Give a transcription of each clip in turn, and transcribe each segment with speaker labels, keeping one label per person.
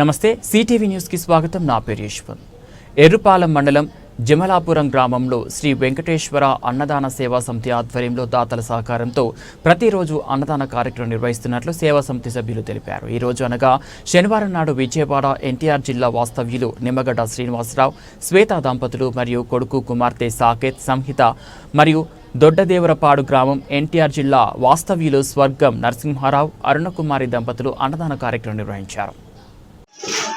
Speaker 1: నమస్తే సిటీవీ న్యూస్కి స్వాగతం. నా పేరు యశ్వంత్. ఎర్రుపాలెం మండలం జమలాపురం గ్రామంలో శ్రీ వెంకటేశ్వర అన్నదాన సేవా సమితి ఆధ్వర్యంలో దాతల సహకారంతో ప్రతిరోజు అన్నదాన కార్యక్రమం నిర్వహిస్తున్నట్లు సేవా సమితి సభ్యులు తెలిపారు. ఈరోజు అనగా శనివారం నాడు విజయవాడ ఎన్టీఆర్ జిల్లా వాస్తవ్యులు నిమ్మగడ్డ శ్రీనివాసరావు శ్వేత దంపతులు మరియు కొడుకు కుమార్తె సాకేత్ సంహిత మరియు దొడ్డదేవరపాడు గ్రామం ఎన్టీఆర్ జిల్లా వాస్తవ్యులు స్వర్గం నరసింహారావు అరుణకుమారి దంపతులు అన్నదాన కార్యక్రమం నిర్వహించారు.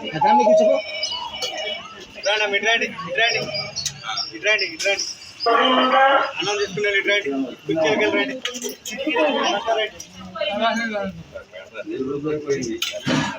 Speaker 2: తీసుకొచ్చి
Speaker 3: ఇట్రాండి ఇట్రాండి ఇట్రాండి. ఇట్రాండి ఇట్రాండి. అన్నం తీసుకున్నారు ఇట్రాండి. కుర్చీలకి వెళ్ళరండి.